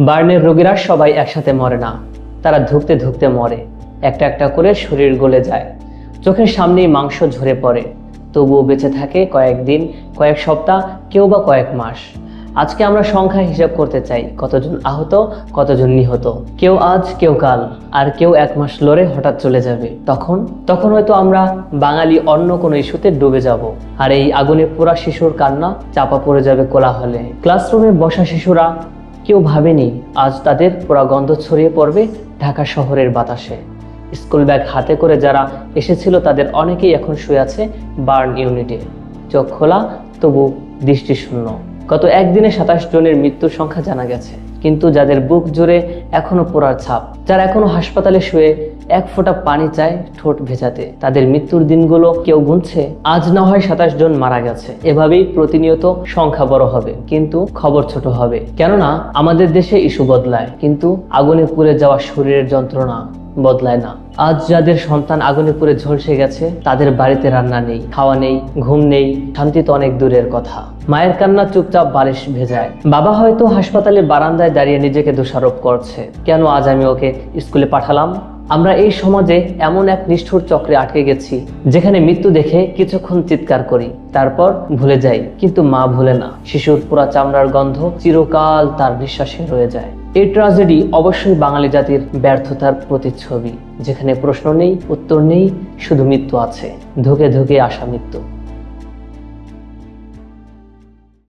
বার্নের রোগীরা সবাই একসাথে মরে না। তারা ধুকতে ধুকতে মরে। একটা একটা করে শরীর গলে যায়। চোখের সামনেই মাংস ঝরে পড়ে। তবুও বেঁচে থাকে কয়েকদিন, কয়েক সপ্তাহ, কেউ বা কয়েক মাস। আজকে আমরা সংখ্যা হিসাব করতে চাই, কতজন আহত, কতজন নিহত। কেউ আজ, কেউ কাল। আর কেউ এক মাস লড়ে হঠাৎ চলে যাবে। তখন? তখন হয়তো আমরা বাঙালি অন্য কোনো ইস্যুতে ডুবে যাব। আর এই আগুনে পোড়া শিশুর কান্না চাপা পড়ে যাবে কোলাহলে। ক্লাসরুমে বসা শিশুরা কেউ ভাবেনি আজ তাদের পোড়া গন্ধ ছড়িয়ে পড়বে ঢাকা শহরের বাতাসে। স্কুল ব্যাগ হাতে করে যারা এসেছিল তাদের অনেকেই এখন শুয়ে আছে বার্ন ইউনিটে। চোখ খোলা, তবু দৃষ্টিশূন্য গত একদিনে সাতাশ জনের মৃত্যুর সংখ্যা জানা গেছে। কিন্তু যাদের বুক জুড়ে এখনও পোড়ার ছাপ, যারা এখনও হাসপাতালে শুয়ে এক ফোঁটা পানি চায় ঠোঁট ভেজাতে, তাদের মৃত্যুর দিনগুলো কেউ গুনছে? আজ না হয় সাতাশ জন মারা গেছে। এভাবেই প্রতিনিয়ত সংখ্যা বড় হবে, কিন্তু খবর ছোট হবে। কেননা, আমাদের দেশে ইস্যু বদলায়, কিন্তু আগুনে পুড়ে যাওয়া শরীরের যন্ত্রণা বদলায় না। আজ যাদের সন্তান আগুনে পুড়ে ঝলসে গেছে, তাদের বাড়িতে রান্না নেই, খাওয়া নেই, ঘুম নেই, শান্তি তো অনেক দূরের কথা। মায়ের কান্না চুপচাপ বালিশ ভেজায়। বাবা হয়তো হাসপাতালের বারান্দায় দাঁড়িয়ে নিজেকে দোষারোপ করছে। কেন আজ আমি ওকে স্কুলে পাঠালাম? আমরা এই সমাজে এমন এক নিষ্ঠুর চক্রে আটকে গেছি, যেখানে মৃত্যু দেখে কিছুক্ষণ চিৎকার করি, তারপর ভুলে যাই, কিন্তু মা ভুলে না। শিশুর পুরা চামড়ার গন্ধ চিরকাল তার বিশ্বাসে রয়ে যায়। এই ট্রাজেডি অবশ্যই বাঙালি জাতির ব্যর্থতার প্রতিচ্ছবি, যেখানে প্রশ্ন নেই, উত্তর নেই, শুধু মৃত্যু আছে। ধুকে ধুকে আসা মৃত্যু।